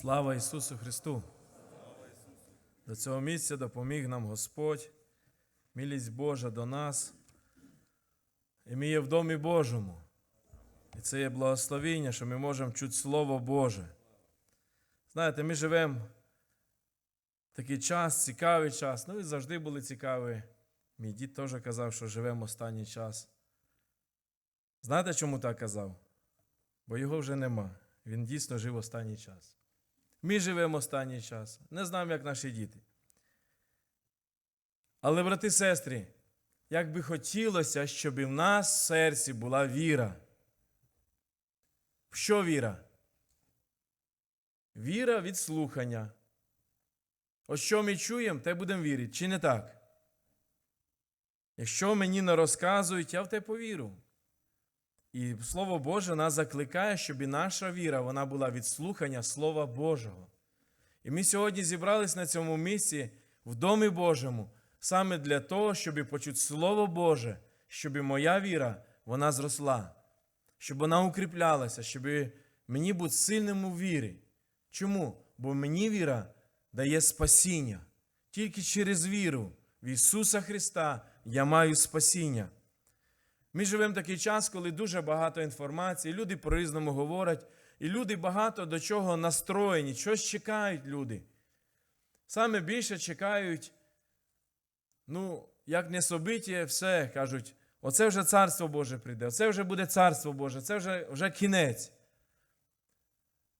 Слава Ісусу Христу! До цього місця допоміг нам Господь, милість Божа до нас. І ми є в домі Божому. І це є благословіння, що ми можемо чути Слово Боже. Знаєте, ми живемо в такий час, цікавий час. Ну і завжди були цікаві. Мій дід теж казав, що живемо останній час. Знаєте, чому так казав? Бо його вже нема. Він дійсно жив останній час. Ми живемо останній час. Не знаємо, як наші діти. Але, брати і сестри, як би хотілося, щоб і в нас в серці була віра. В що віра? Віра від слухання. Ось що ми чуємо, те будемо вірити. Чи не так? Якщо мені не розказують, я в те повірю. І Слово Боже нас закликає, щоб і наша віра вона була від слухання Слова Божого. І ми сьогодні зібрались на цьому місці в Домі Божому саме для того, щоб почути Слово Боже, щоб і моя віра вона зросла, щоб вона укріплялася, щоб мені бути сильним у вірі. Чому? Бо мені віра дає спасіння. Тільки через віру в Ісуса Христа я маю спасіння. Ми живемо в такий час, коли дуже багато інформації, люди по-різному говорять, і люди багато до чого настроєні, щось чекають люди. Саме більше чекають, ну, як не собиття, все кажуть, оце вже царство Боже прийде, оце вже буде царство Боже, це вже, вже кінець.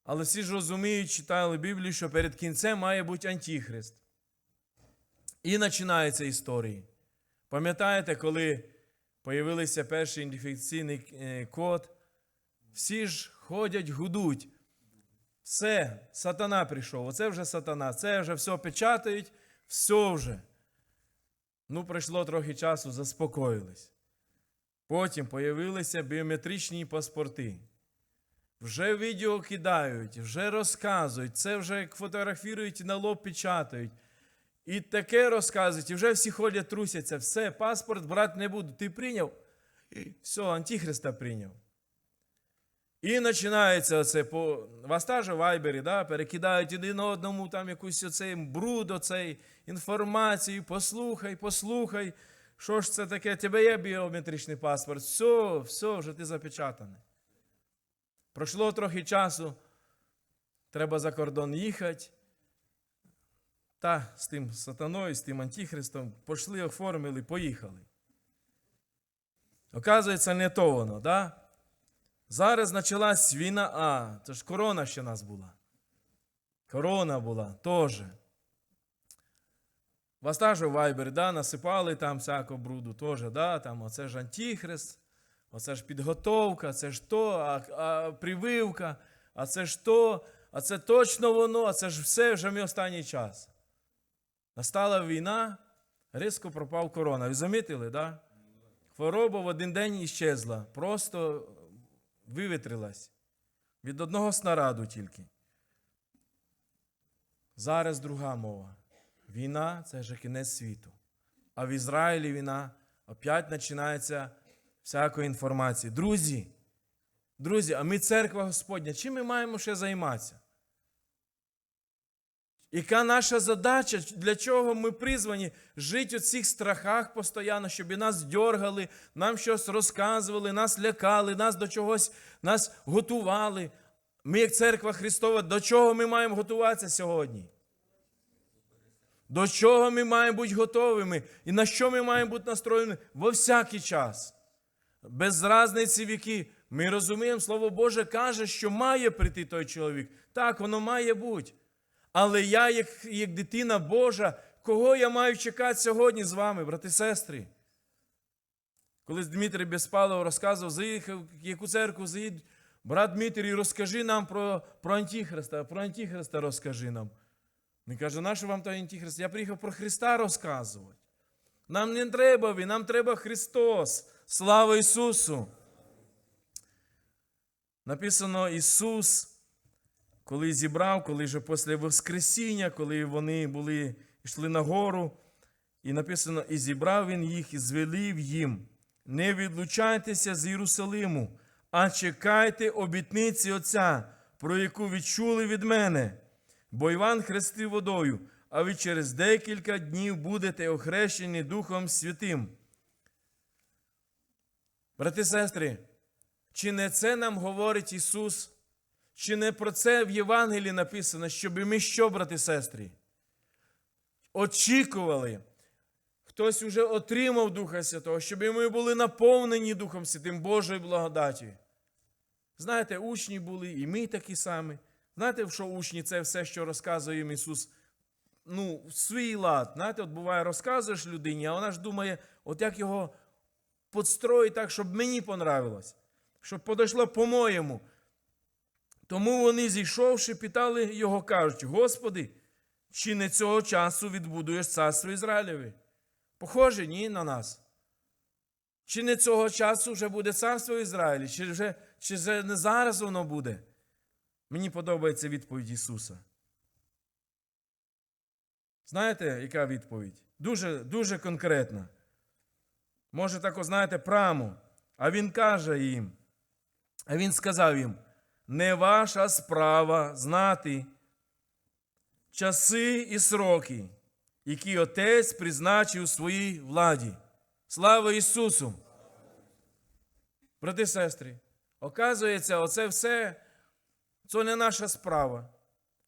Але всі ж розуміють, читали Біблію, що перед кінцем має бути Антихрист. І починаються історії. Пам'ятаєте, коли появився перший ідентифікаційний е, код, всі ж ходять, гудуть. Все, сатана прийшов, оце вже сатана, це вже все печатають, все вже. Ну, пройшло трохи часу, заспокоїлись. Потім появилися біометричні паспорти. Вже відео кидають, вже розказують, це вже фотографірують і на лоб печатають. І таке розказують, і вже всі ходять, трусяться, все, паспорт брати не буду. Ти прийняв? Все, Антихриста прийняв. І починається оце по вас теж в Вайбері, да, перекидають один одному там якусь оцей бруд, оцей інформацію, послухай, послухай. Що ж це таке? Тебе є біометричний паспорт. Все, все, вже ти запечатаний. Пройшло трохи часу, треба за кордон їхати. Та з тим сатаною, з тим антихристом пішли, оформили, поїхали. Оказується, не то воно, да? Зараз почалась війна А. Це ж корона ще нас була. Корона була теж. Вас теж у Вайбері, да, насипали там всякого бруду, теж, да, там оце ж антихрист, оце ж підготовка, це ж то, а, а прививка, а це ж то, а це точно воно, а це ж все вже ми останній час. Настала війна, різко пропав корона. Ви замітили, да? Хвороба в один день іщезла, просто вивітрилась. Від одного снараду тільки. Зараз друга мова. Війна це вже кінець світу. А в Ізраїлі війна опять починається всякої інформації. Друзі, друзі, а ми церква Господня, чим ми маємо ще займатися? Яка наша задача, для чого ми призвані жити у цих страхах постійно, щоб і нас дьоргали, нам щось розказували, нас лякали, нас до чогось нас готували. Ми, як церква Христова, до чого ми маємо готуватися сьогодні? До чого ми маємо бути готовими? І на що ми маємо бути настроєні во всякий час? Без різниці віки. Ми розуміємо, Слово Боже каже, що має прийти той чоловік. Так, воно має бути. Але я, як, як дитина Божа, кого я маю чекати сьогодні з вами, брати і сестри? Колись Дмитрий Безпалов розказував, заїхав, яку церкву заїдь, брат Дмитрій, розкажи нам про, про Антихриста, про Антихриста розкажи нам. Він каже, нащо вам той Антихрист? Я приїхав про Христа розказувати. Нам не треба він, нам треба Христос. Слава Ісусу! Написано Ісус коли зібрав, коли вже після Воскресіння, коли вони були, йшли на гору, і написано, і зібрав він їх, і звелів їм. Не відлучайтеся з Єрусалиму, а чекайте обітниці Отця, про яку відчули від мене. Бо Іван хрестив водою, а ви через декілька днів будете охрещені Духом Святим. Брати сестри, чи не це нам говорить Ісус? Чи не про це в Євангелії написано, щоб ми що, брати і сестри? Очікували. Хтось уже отримав Духа Святого, щоб ми були наповнені Духом Святим Божою благодаті. Знаєте, учні були, і ми такі самі. Знаєте, що учні це все, що розказує їм Ісус, ну, в свій лад. Знаєте, от буває, розказуєш людині, а вона ж думає, от як його підстроїть так, щоб мені понравилось, щоб подійшло по-моєму. Тому вони, зійшовши, питали його, кажуть: Господи, чи не цього часу відбудуєш царство Ізраїлеві? Похоже, ні на нас. Чи не цього часу вже буде царство Ізраїлі? Чи вже чи вже не зараз воно буде? Мені подобається відповідь Ісуса. Знаєте, яка відповідь? Дуже, дуже конкретна. Може, так, знаєте, прямо. А Він каже їм, а Він сказав їм: не ваша справа знати часи і сроки, які Отець призначив своїй владі. Слава Ісусу! Брати сестри, оказується, оце все це не наша справа.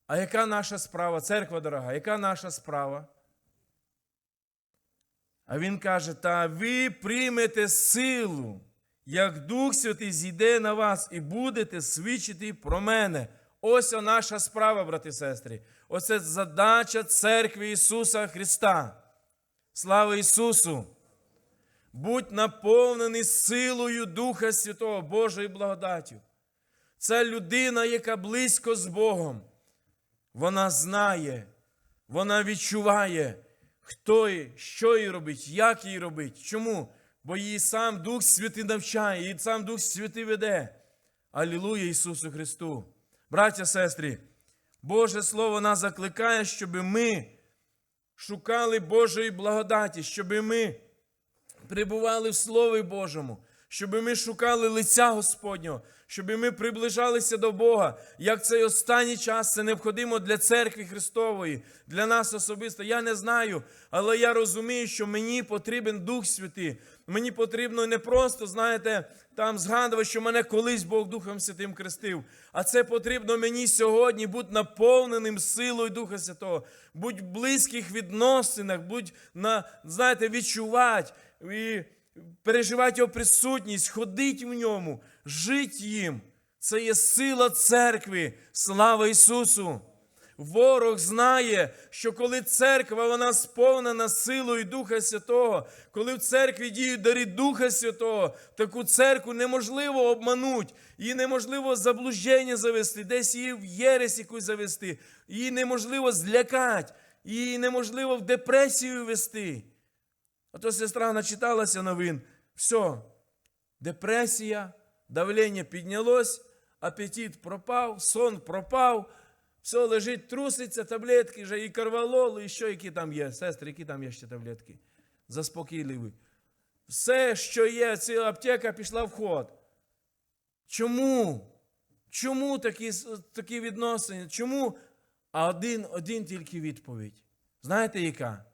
А яка наша справа, церква дорога, яка наша справа? А він каже: та ви приймете силу, як Дух Святий зійде на вас, і будете свідчити про мене. Ось наша справа, брати і сестри. Оце задача церкви Ісуса Христа. Слава Ісусу! Будь наповнений силою Духа Святого, Божою благодаттю. Це людина, яка близько з Богом. Вона знає, вона відчуває, хто їй, що їй робить, як їй робить. Чому? Бо її сам Дух Святий навчає, її сам Дух Святий веде. Алілуя Ісусу Христу! Браття, сестри, Боже Слово нас закликає, щоб ми шукали Божої благодаті, щоб ми прибували в Слові Божому, щоб ми шукали лиця Господнього, щоб ми приближалися до Бога. Як цей останній час це необхідно для церкви Христової, для нас особисто. Я не знаю, але я розумію, що мені потрібен Дух Святий. Мені потрібно не просто, знаєте, там згадувати, що мене колись Бог Духом Святим крестив. А це потрібно мені сьогодні бути наповненим силою Духа Святого, будь в близьких відносинах, будь на, знаєте, відчувати і переживати його присутність, ходити в ньому, жити їм. Це є сила церкви. Слава Ісусу! Ворог знає, що коли церква вона сповнена силою Духа Святого, коли в церкві діють дари Духа Святого, таку церкву неможливо обмануть, її неможливо заблуждення завести, десь її в єресь якусь завести, її неможливо злякати, її неможливо в депресію вести. А то сестра начиталася новин. Все, депресія, давлення піднялось, апетит пропав, сон пропав, все лежить, труситься, таблетки вже і карвалол, і що, які там є. Сестри, які там є ще таблетки? Заспокійливі. Все, що є, ціла аптека пішла в ход. Чому? Чому такі, такі відносини? Чому? А один, один тільки відповідь. Знаєте яка?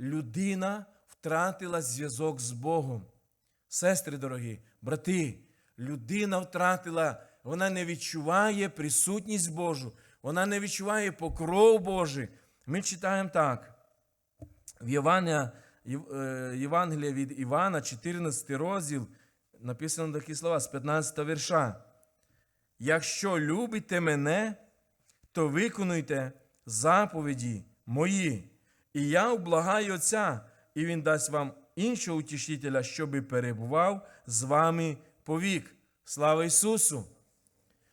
Людина втратила зв'язок з Богом. Сестри дорогі, брати, людина втратила, вона не відчуває присутність Божу, вона не відчуває покров Божий. Ми читаємо так. В Євангелія, Євангелія від Івана, 14 розділ, написано такі слова з 15 вірша. Якщо любите мене, то виконуйте заповіді мої. І я облагаю Отця, і Він дасть вам іншого утішителя, щоби перебував з вами повік. Слава Ісусу!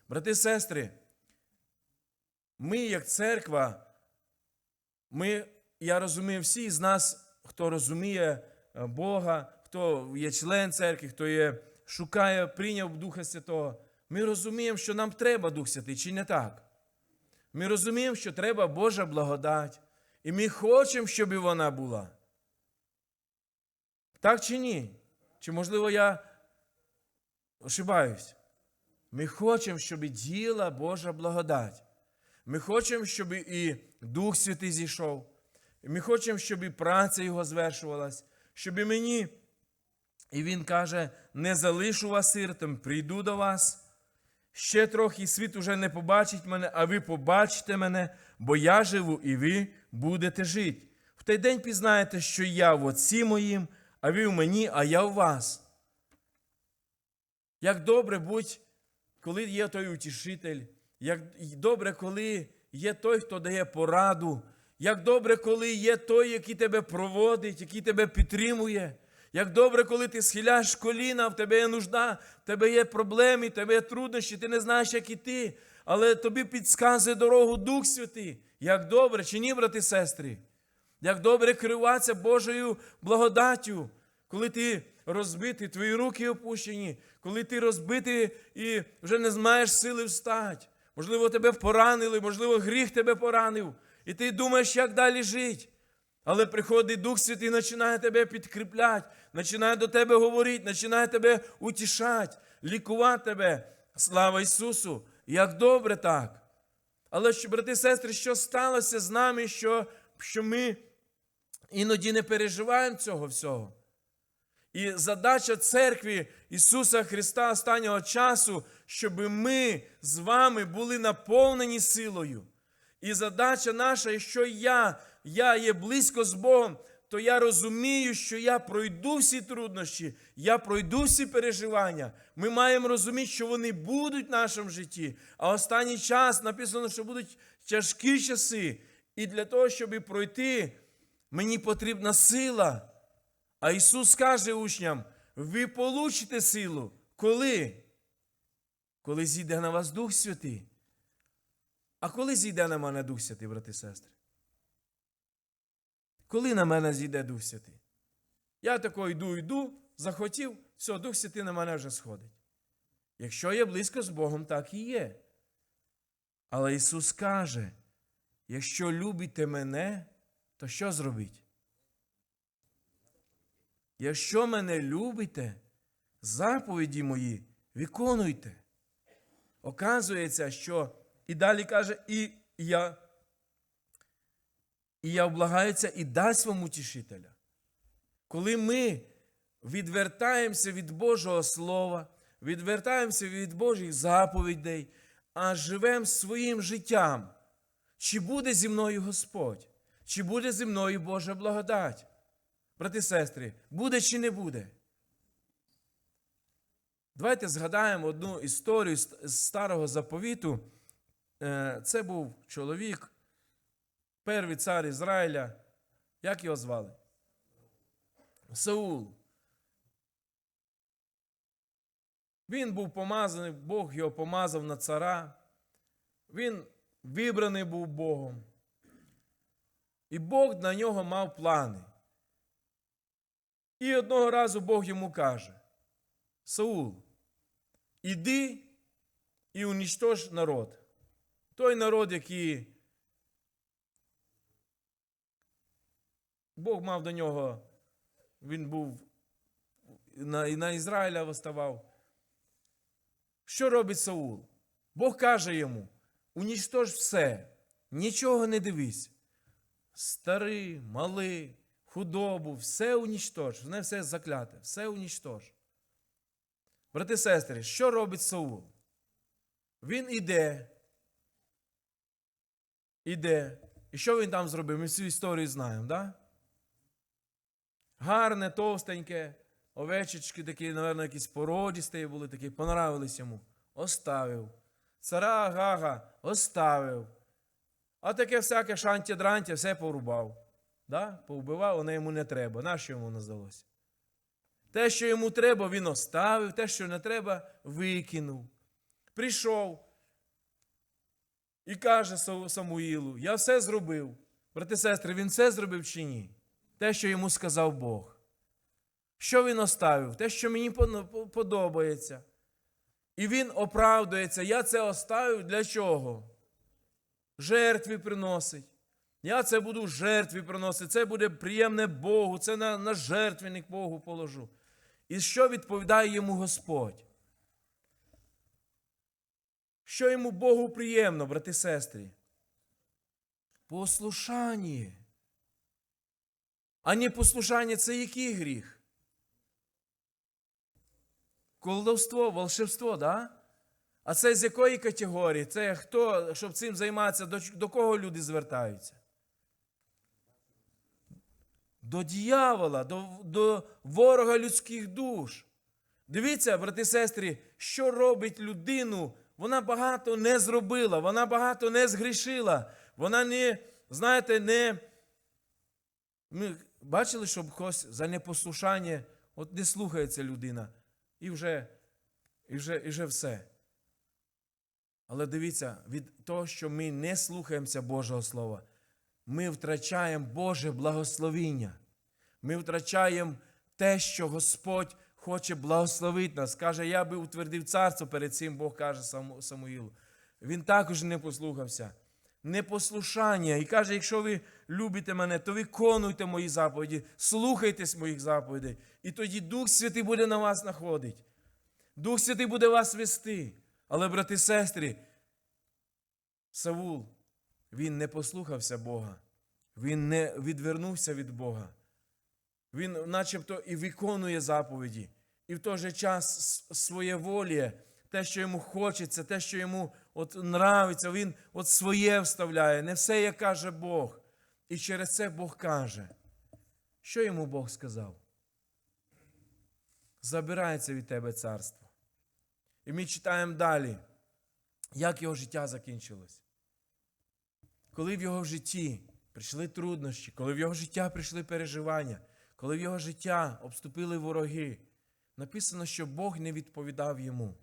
Брати і сестри, ми, як церква, ми, я розумію, всі з нас, хто розуміє е, Бога, хто є член церкви, хто є, шукає, прийняв Духа Святого, ми розуміємо, що нам треба Дух Святий, чи не так? Ми розуміємо, що треба Божа благодать. І ми хочемо, щоб вона була. Так чи ні? Чи, можливо, я ошибаюсь? Ми хочемо, щоб діла Божа благодать. Ми хочемо, щоб і Дух Святий зійшов. Ми хочемо, щоб і праця Його звершувалась, щоб і мені. І Він каже: не залишу вас сиротом, прийду до вас. Ще трохи світ уже не побачить мене, а ви побачите мене, бо я живу, і ви будете жити. В той день пізнаєте, що я в Отці моїм, а ви в мені, а я в вас. Як добре будь, коли є той утішитель, як добре, коли є той, хто дає пораду, як добре, коли є той, який тебе проводить, який тебе підтримує. Як добре, коли ти схиляєш коліна, в тебе є нужда, в тебе є проблеми, в тебе є труднощі, ти не знаєш, як іти, але тобі підсказує дорогу Дух Святий. Як добре, чи ні, брати і сестри? Як добре керуватися Божою благодаттю, коли ти розбитий, твої руки опущені, коли ти розбитий і вже не маєш сили встати. Можливо, тебе поранили, можливо, гріх тебе поранив, і ти думаєш, як далі жити. Але приходить Дух Святий і починає тебе підкріпляти, починає до тебе говорити, починає тебе утішати, лікувати тебе. Слава Ісусу! Як добре так. Але що, брати і сестри, що сталося з нами, що, що ми іноді не переживаємо цього всього? І задача церкви Ісуса Христа останнього часу, щоб ми з вами були наповнені силою. І задача наша, що я, я є близько з Богом, то я розумію, що я пройду всі труднощі, я пройду всі переживання. Ми маємо розуміти, що вони будуть в нашому житті. А останній час написано, що будуть тяжкі часи. І для того, щоб пройти, мені потрібна сила. А Ісус каже учням: ви получите силу. Коли? Коли зійде на вас Дух Святий. А коли зійде на мене Дух Святий, брати і сестри? Коли на мене зійде Дух Святий? Я тако йду, йду, захотів, все, Дух Святий на мене вже сходить. Якщо я близько з Богом, так і є. Але Ісус каже: якщо любите мене, то що зробіть? Якщо мене любите, заповіді мої виконуйте. Оказується, що і далі каже, і я і я облагаюся і дасть вам утішителя. Коли ми відвертаємося від Божого Слова, відвертаємося від Божих заповідей, а живемо своїм життям, чи буде зі мною Господь, чи буде зі мною Божа благодать? Брати і сестри, буде чи не буде? Давайте згадаємо одну історію з старого заповіту. Е, Це був чоловік, перший цар Ізраїля. Як його звали? Саул. Він був помазаний, Бог його помазав на цара. Він вибраний був Богом. І Бог на нього мав плани. І одного разу Бог йому каже: Саул, іди і унічтож народ. Той народ, який Бог мав до нього, він був на, на Ізраїля виставав. Що робить Саул? Бог каже йому: унічтож все, нічого не дивись. Старий, малий, худобу, все унічтож, не все закляте, все унічтож. Брати і сестри, що робить Саул? Він іде, іде. І що він там зробив? Ми всю історію знаємо, да? Гарне, товстеньке, овечечки такі, напевно, якісь породісті були такі, понравились йому. Оставив. Цара Гага оставив. А таке всяке шантя-дрантя все порубав. Да? Повбивав, воно йому не треба. Нащо йому не здалося? Те, що йому треба, він оставив, те, що не треба, викинув. Прийшов і каже Самуїлу: Я все зробив. Брати сестри, він все зробив чи ні? Те, що йому сказав Бог. Що він оставив? Те, що мені подобається. І він оправдується. Я це оставив для чого? Жертви приносить. Я це буду жертві приносити, це буде приємне Богу, це на, на жертвенник Богу положу. І що відповідає йому Господь? Що йому Богу приємно, брати і сестри? Послушання. А непослушання це який гріх? Колдовство, волшебство, да? А це з якої категорії? Це хто, щоб цим займатися, до, до кого люди звертаються? До дьявола, до, до ворога людських душ. Дивіться, брати і сестри, що робить людину. Вона багато не зробила, вона багато не згрішила. Вона не, знаєте, не. Ми бачили, щоб хтось за непослушання, от не слухається людина, і вже, і вже, і вже все. Але дивіться, від того, що ми не слухаємося Божого Слова, ми втрачаємо Боже благословіння. Ми втрачаємо те, що Господь хоче благословити нас. Каже, я би утвердив царство перед цим, Бог каже Саму- Самуїлу. Він також не послухався. Непослушання. І каже, якщо ви любите мене, то виконуйте мої заповіді, слухайтесь моїх заповідей. І тоді Дух Святий буде на вас знаходити. Дух Святий буде вас вести. Але, брати і сестри, Савул, він не послухався Бога. Він не відвернувся від Бога. Він начебто і виконує заповіді, і в той же час своє волі, те, що йому хочеться, те, що йому от нравиться, він от своє вставляє, не все, як каже Бог. І через це Бог каже. Що йому Бог сказав? Забирається від тебе царство. І ми читаємо далі, як його життя закінчилось. Коли в його житті прийшли труднощі, коли в його життя прийшли переживання, коли в його життя обступили вороги, написано, що Бог не відповідав йому.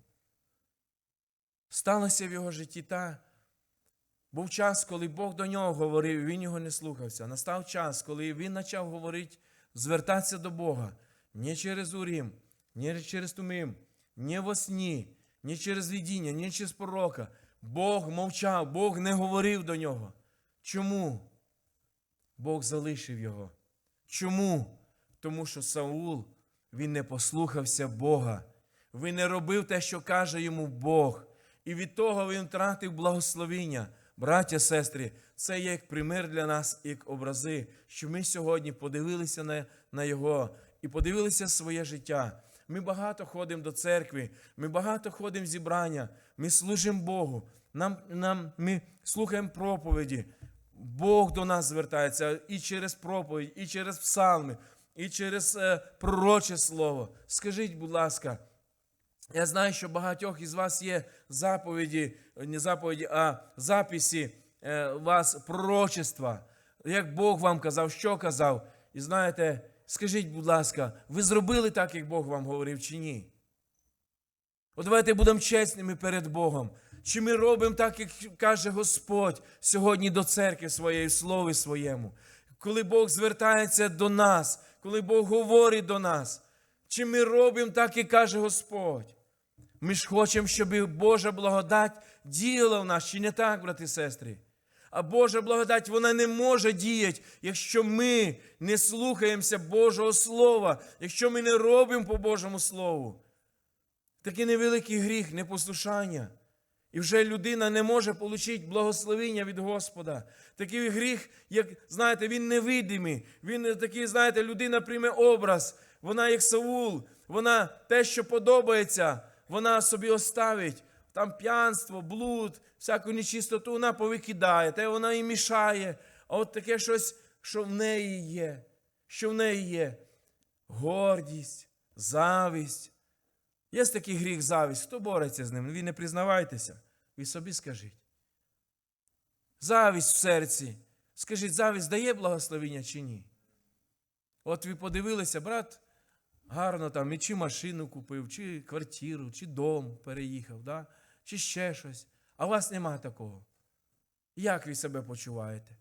Сталося в його житті та. Був час, коли Бог до нього говорив, він його не слухався. Настав час, коли він почав говорити, звертатися до Бога не через Урім, не через Тумим, не во сні, не через видіння, не через пророка. Бог мовчав, Бог не говорив до нього. Чому? Бог залишив його. Чому? Тому що Саул він не послухався Бога. Він не робив те, що каже йому Бог. І від того він втратив благословіння. Браття, сестри, це є як примір для нас, як образи, що ми сьогодні подивилися на, на Його і подивилися своє життя. Ми багато ходимо до церкви, ми багато ходимо в зібрання, ми служимо Богу, нам, нам, ми слухаємо проповіді. Бог до нас звертається і через проповідь, і через псалми, і через е, пророче слово. Скажіть, будь ласка, я знаю, що багатьох із вас є заповіді, не заповіді, а записи е, вас пророчества. Як Бог вам казав, що казав. І знаєте, скажіть, будь ласка, ви зробили так, як Бог вам говорив, чи ні? От давайте будемо чесними перед Богом. Чи ми робимо так, як каже Господь сьогодні до церкви своєї, в слові своєму? Коли Бог звертається до нас, коли Бог говорить до нас, чи ми робимо так, як каже Господь? Ми ж хочемо, щоб Божа благодать діяла в нас, чи не так, брати і сестри? А Божа благодать вона не може діяти, якщо ми не слухаємося Божого Слова, якщо ми не робимо по Божому Слову. Такий невеликий гріх, непослушання. І вже людина не може отримати благословення від Господа. Такий гріх, як, знаєте, він невидимий. Він такий, знаєте, людина прийме образ. Вона, як Саул, вона те, що подобається, вона собі оставить. Там п'янство, блуд, всяку нечистоту вона повикидає, те вона і мішає. А от таке щось, що в неї є, що в неї є. Гордість, завість. Є такий гріх завість. Хто бореться з ним? Ви не признавайтеся. Ви собі скажіть. Завість в серці. Скажіть, завість дає благословення чи ні? От ви подивилися, брат, гарно там, і чи машину купив, чи квартиру, чи дом переїхав, да? чи ще щось. А у вас нема такого. Як ви себе почуваєте?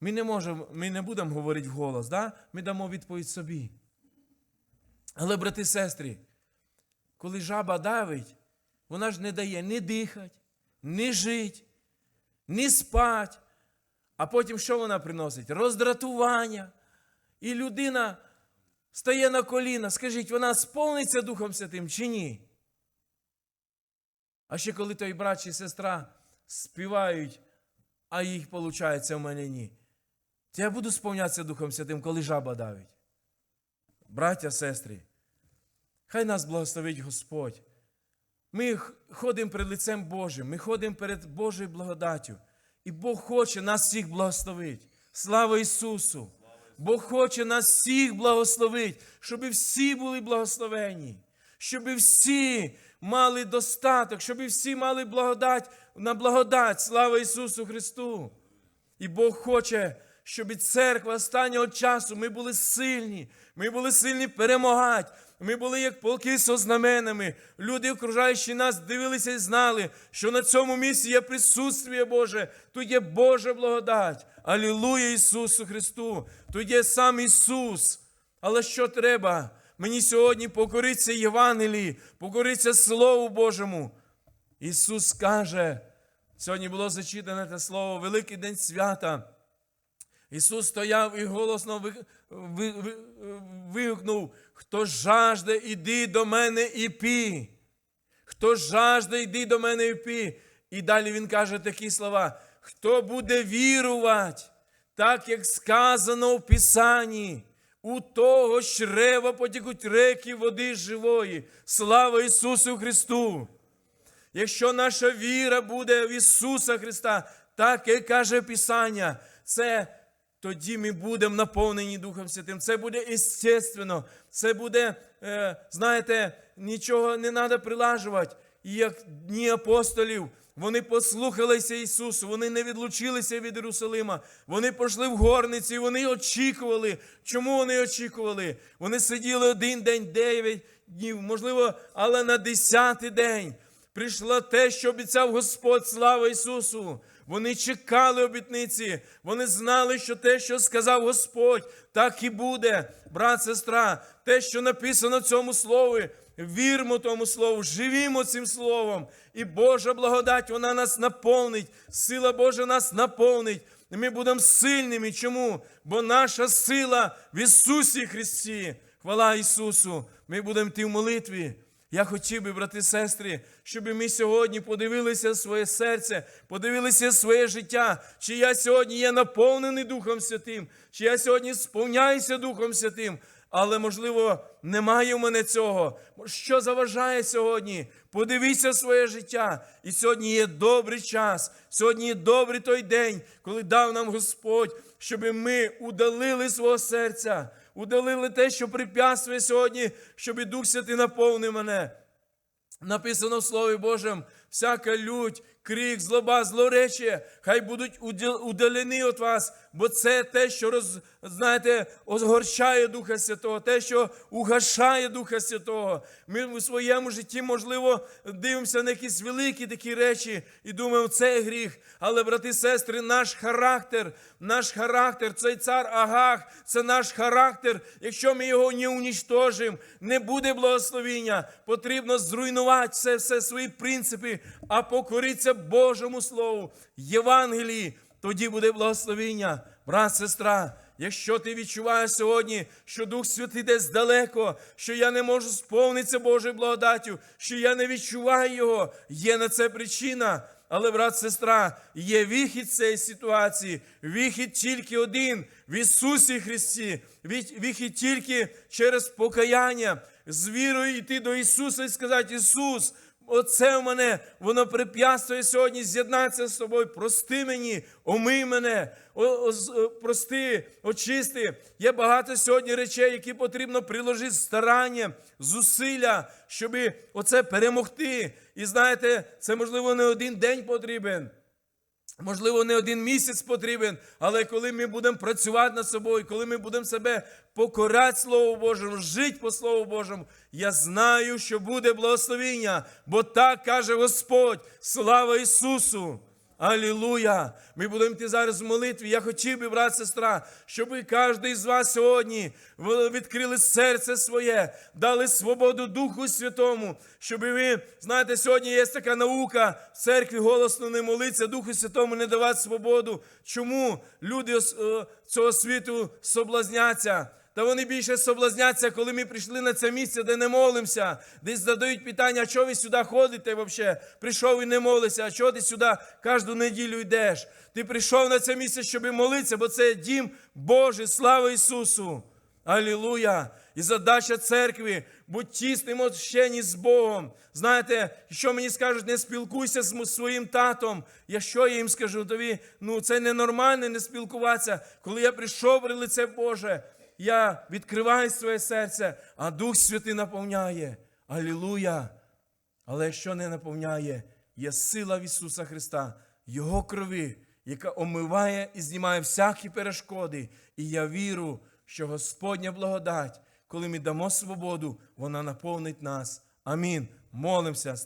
Ми не можемо, ми не будемо говорити вголос, да? ми дамо відповідь собі. Але, брати і сестри, коли жаба давить, вона ж не дає ні дихати, ні жити, ні спати. А потім що вона приносить? Роздратування. І людина стає на коліна. Скажіть, вона сповниться Духом Святим чи ні? А ще коли той брат чи сестра співають, а їх, виходить, в мене ні. То я буду сповнятися Духом Святим, коли жаба давить. Браття, сестри, хай нас благословить Господь. Ми ходимо перед лицем Божим, ми ходимо перед Божою благодаттю. І Бог хоче нас всіх благословити. Слава Ісусу! Бог хоче нас всіх благословити, щоб всі були благословені, щоб всі мали достаток, щоб всі мали благодать на благодать. Слава Ісусу Христу! І Бог хоче, щоб і церква останнього часу ми були сильні, ми були сильні перемагати. Ми були як полки со знаменами. Люди, окружаючи нас, дивилися і знали, що на цьому місці є присутствие Боже, тут є Божа благодать. Алілуя Ісусу Христу! Тут є сам Ісус. Але що треба? Мені сьогодні покоритися Євангелії, покоритися Слову Божому. Ісус каже, сьогодні було зачитане те слово, Великий день свята. Ісус стояв і голосно ви- ви- ви- вигукнув, хто жажде, іди до мене і пі. Хто жажде, йди до мене і пі. І далі він каже такі слова: хто буде вірувати, так як сказано в Писанні, у того чрева потікуть реки води живої. Слава Ісусу Христу! Якщо наша віра буде в Ісуса Христа, так як каже Писання, це тоді ми будемо наповнені Духом Святим. Це буде естественно, це буде, е, знаєте, нічого не треба прилажувати. І як дні апостолів, вони послухалися Ісусу, вони не відлучилися від Єрусалима, вони пішли в горниці, вони очікували. Чому вони очікували? Вони сиділи один день, дев'ять днів, можливо, але на десятий день прийшло те, що обіцяв Господь, слава Ісусу. Вони чекали обітниці, вони знали, що те, що сказав Господь, так і буде. Брат, сестра, те, що написано в цьому слові, вірмо тому слову, живімо цим словом. І Божа благодать, вона нас наповнить, сила Божа нас наповнить. І ми будемо сильними. Чому? Бо наша сила в Ісусі Христі. Хвала Ісусу! Ми будемо йти в молитві. Я хотів би, брати і сестри, щоб ми сьогодні подивилися своє серце, подивилися своє життя, чи я сьогодні є наповнений Духом Святим, чи я сьогодні сповняюся Духом Святим, але, можливо, немає в мене цього. Що заважає сьогодні? Подивися своє життя. І сьогодні є добрий час, сьогодні є добрий той день, коли дав нам Господь, щоб ми удалили свого серця, удалили те, що препятствує сьогодні, щоб і Дух Святий наповнив мене. Написано в Слові Божому, всяка лють, крик, злоба, злоречі, хай будуть удалені від вас, бо це те, що роз, знаєте, озгорчає Духа Святого, те, що угашає Духа Святого. Ми у своєму житті, можливо, дивимося на якісь великі такі речі і думаємо, це гріх. Але, брати і сестри, наш характер, наш характер, цей цар Агах, це наш характер. Якщо ми його не унічтожимо, не буде благословіння. Потрібно зруйнувати все, все свої принципи, а покоритися Божому Слову, Євангелії. Тоді буде благословіння. Брат, сестра, якщо ти відчуваєш сьогодні, що Дух Святий десь далеко, що я не можу сповнитися Божою благодаттю, що я не відчуваю його, є на це причина. Але, брат, сестра, є вихід цієї ситуації, вихід тільки один в Ісусі Христі, вихід тільки через покаяння, з вірою йти до Ісуса і сказати: Ісус, Оце в мене, воно препятствує сьогодні з'єднатися з тобою. Прости мені, омий мене, о, о, прости, очисти. Є багато сьогодні речей, які потрібно приложити старання, зусилля, щоб оце перемогти. І знаєте, це можливо не один день потрібен. Можливо, не один місяць потрібен, але коли ми будемо працювати над собою, коли ми будемо себе покорати Слову Божому, жити по Слову Божому, я знаю, що буде благословіння, бо так каже Господь. Слава Ісусу! Алілуя! Ми будемо йти зараз в молитві. Я хотів би, брат, сестра, щоб кожен з вас сьогодні відкрили серце своє, дали свободу Духу Святому, щоб ви, знаєте, сьогодні є така наука в церкві голосно не молиться, Духу Святому не давати свободу. Чому люди е, цього світу соблазняться? Та вони більше соблазняться, коли ми прийшли на це місце, де не молимося, десь задають питання, а чого ви сюди ходите взагалі? Прийшов і не молишся, а чого ти сюди кожну неділю йдеш? Ти прийшов на це місце, щоб молитися, бо це дім Божий, слава Ісусу! Алілуя! І задача церкви будь тісним общенні з Богом. Знаєте, що мені скажуть, не спілкуйся з своїм татом. Я що я їм скажу? Тобі, ну це ненормально не спілкуватися. Коли я прийшов при лице Боже, я відкриваю своє серце, а Дух Святий наповняє. Алілуя! Але якщо не наповняє, є сила в Ісуса Христа, Його крові, яка омиває і знімає всякі перешкоди. І я вірю, що Господня благодать, коли ми дамо свободу, вона наповнить нас. Амінь. Молимося.